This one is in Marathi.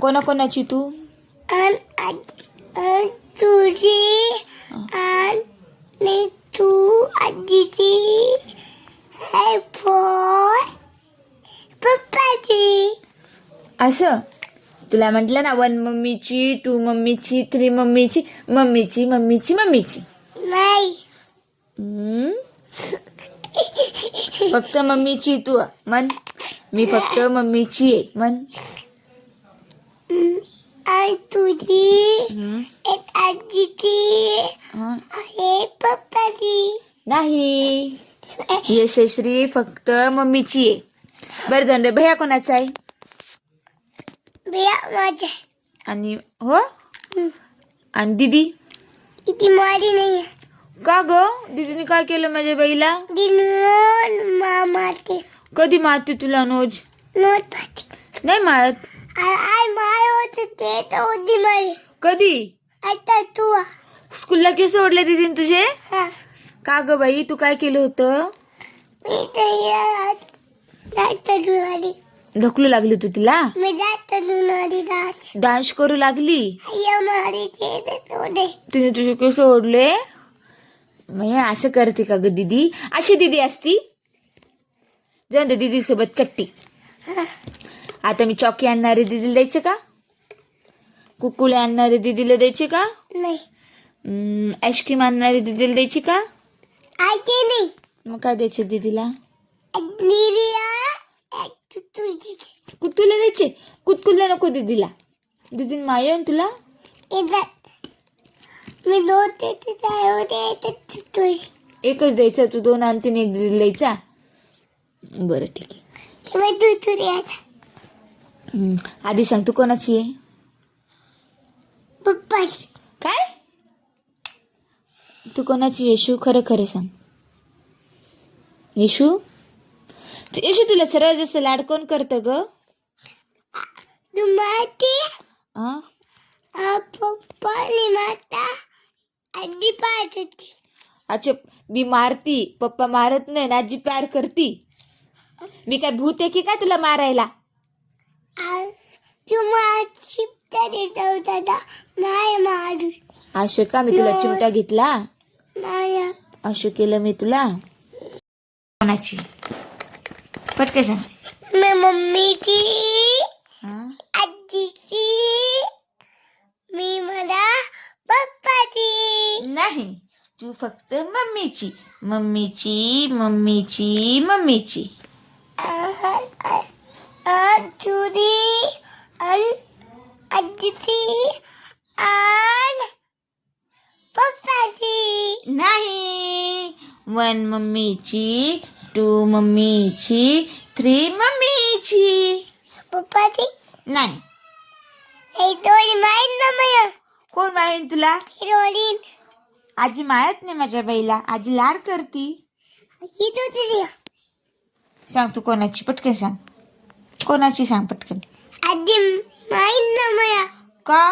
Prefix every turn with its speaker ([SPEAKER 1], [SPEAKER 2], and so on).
[SPEAKER 1] कोणाकोणाची तू?
[SPEAKER 2] आजी- आणि तुझी आणि तू आजीची. हे फोर पप्पाची.
[SPEAKER 1] असं? तुला म्हटलं ना वन मम्मीची टू मम्मीची थ्री मम्मीची मम्मीची मम्मीची मम्मीची.
[SPEAKER 2] नाही.
[SPEAKER 1] हम्म? फक्त मम्मीची तू म्हण मी फक्त मम्मीची आहे म्हण
[SPEAKER 2] आणि तुझी. एक आजीची. आहे पप्पाची
[SPEAKER 1] नाही. यशश्री फक्त मम्मीची आहे. बरं जाऊन रे भैया कोणाचा आहे?
[SPEAKER 2] बिया माझ्या
[SPEAKER 1] आणि हो? आणि दीदी?
[SPEAKER 2] किती माझी नाही
[SPEAKER 1] का ग? दीदीने काय केलं माझ्या बाईला?
[SPEAKER 2] दिनोन मामा ते
[SPEAKER 1] कधी मारते तुला नोज
[SPEAKER 2] नोट पाठी
[SPEAKER 1] नाही मारत.
[SPEAKER 2] आय माय होत ते तर होती माझी
[SPEAKER 1] कधी?
[SPEAKER 2] आता तू.
[SPEAKER 1] स्कूलला केस ओढले दीदीने तुझे?
[SPEAKER 2] हा.
[SPEAKER 1] का ग बाई तू काय केलं होतं? ढकलू लागली तू तिला? डान्स करू लागली? तिने तुझे केस ओढले? असं करते का ग दीदी? अशी दीदी असती? दे दीदी सोबत कट्टी आता मी चॉकी आणणारे दीदीला द्यायचे का? कुकुले आणणारे दीदीला द्यायचे का?
[SPEAKER 2] नाही.
[SPEAKER 1] हम्म, आईस्क्रीम आणणारे दीदीला द्यायची का?
[SPEAKER 2] ऐके नाही.
[SPEAKER 1] मग काय द्यायचे दीदीला?
[SPEAKER 2] निरिया एक तू तुझी
[SPEAKER 1] कुतुला द्यायचे? कुतकुला नको दीदीला. दीदीन माया आहे ना तुला?
[SPEAKER 2] मी दोन ते ते काय होते ते तू तुझी.
[SPEAKER 1] एकच द्यायचा तू दोन आणि तीन एक दीदीला द्यायचा. बरं ठीक आहे.
[SPEAKER 2] मी तू तुझी आता
[SPEAKER 1] हम्म, आधी सांग तू कोणाची आहे?
[SPEAKER 2] पप्पाची.
[SPEAKER 1] काय? तू कोणाची येशू खरं खरं सांग. येशू? येशू तुला सर्वात जास्त लाड कोण करतं ग?
[SPEAKER 2] तू माती पप्पानी माता. आधी पाहत होती.
[SPEAKER 1] अच्छा मी मारती. पप्पा मारत नाही ना आजी प्यार करती. मी काय भूत आहे की काय तुला मारायला?
[SPEAKER 2] तू माझी तरी दादा माया मारू
[SPEAKER 1] असं का मी तुला चिमटा घेतला?
[SPEAKER 2] माया
[SPEAKER 1] असं केलं मी तुला? कोणाची? पटकन सांग.
[SPEAKER 2] मी मम्मीची
[SPEAKER 1] हा?
[SPEAKER 2] आजीची मी मला पप्पाची.
[SPEAKER 1] नाही तू फक्त मम्मीची. मम्मीची मम्मीची मम्मीची.
[SPEAKER 2] आणि आजीची आणि पप्पाची
[SPEAKER 1] नाही. वन मम्मीची टू मम्मीची थ्री मम्मीची.
[SPEAKER 2] पप्पाची
[SPEAKER 1] नाही.
[SPEAKER 2] हे दोन्ही माहीत ना मला.
[SPEAKER 1] कोण माहीन तुला?
[SPEAKER 2] हिरोईन
[SPEAKER 1] आजी मायत नाही माझ्या बाईला. आजी लाड करती.
[SPEAKER 2] ही दुसरी.
[SPEAKER 1] सांग तू कोणाची? पटकन सांग. कोणाची सांग पटकन?
[SPEAKER 2] आजी माहीत ना मला.
[SPEAKER 1] का